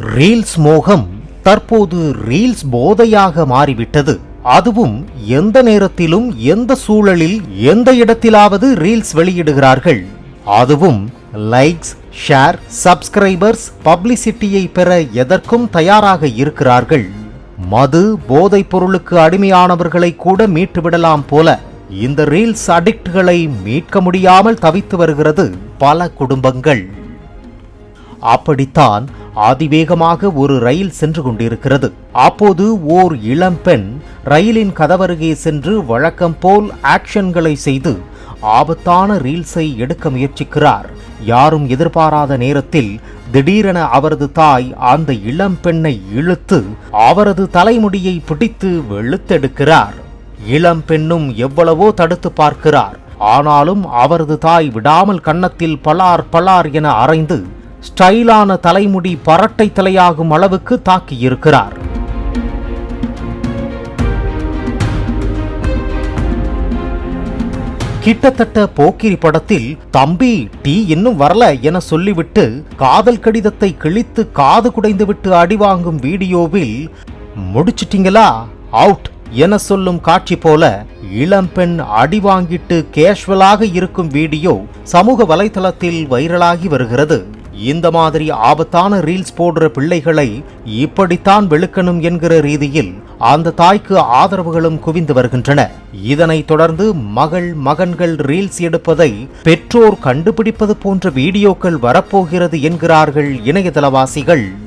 Reels மோகம் தற்போது reels போதையாக மாறிவிட்டது. அதுவும் எந்த நேரத்திலும் எந்த சூழலில் எந்த இடத்திலாவது ரீல்ஸ் வெளியிடுகிறார்கள். அதுவும் லைக்ஸ் ஷேர் சப்ஸ்கிரைபர்ஸ் பப்ளிசிட்டியை பெற எதற்கும் தயாராக இருக்கிறார்கள். மது போதைப் பொருளுக்கு அடிமையானவர்களை கூட மீட்டுவிடலாம் போல இந்த ரீல்ஸ் அடிக்ட்களை மீட்க முடியாமல் தவித்து வருகிறது பல குடும்பங்கள். அப்படித்தான் அதிவேகமாக ஒரு ரயில் சென்று கொண்டிருக்கிறது. அப்போது ஓர் இளம்பெண் ரயிலின் கதவருகே சென்று வழக்கம் போல் ஆக்ஷன்களை செய்து ஆபத்தான ரீல்ஸை எடுக்க முயற்சிக்கிறார். யாரும் எதிர்பாராத நேரத்தில் திடீரென அவரது தாய் அந்த இளம்பெண்ணை இழுத்து அவரது தலைமுடியை பிடித்து வெளுத்தெடுக்கிறார். இளம்பெண்ணும் எவ்வளவோ தடுத்து பார்க்கிறார். ஆனாலும் அவரது தாய் விடாமல் கன்னத்தில் பலார் பலார் என அரைந்து ஸ்டைலான தலைமுடி பரட்டை தலையாகும் அளவுக்கு தாக்கியிருக்கிறார். கிட்டத்தட்ட போக்கிரி படத்தில் தம்பி டீ இன்னும் வரல என சொல்லிவிட்டு காதல் கடிதத்தை கிழித்து காது குடைந்துவிட்டு அடி வாங்கும் வீடியோவில் முடிச்சிட்டிங்களா? அவுட் என சொல்லும் காட்சி போல இளம்பெண் அடி வாங்கிட்டு கேஷுவலாக இருக்கும் வீடியோ சமூக வலைதளத்தில் வைரலாகி வருகிறது. இந்த மாதிரி ஆபத்தான ரீல்ஸ் போடுற பிள்ளைகளை இப்படித்தான் வெளுக்கணும் என்கிற ரீதியில் அந்த தாய்க்கு ஆதரவுகளும் குவிந்து வருகின்றன. இதனைத் தொடர்ந்து மகள் மகன்கள் ரீல்ஸ் எடுப்பதை பெற்றோர் கண்டுபிடிப்பது போன்ற வீடியோக்கள் வரப்போகிறது என்கிறார்கள் இணையதளவாசிகள்.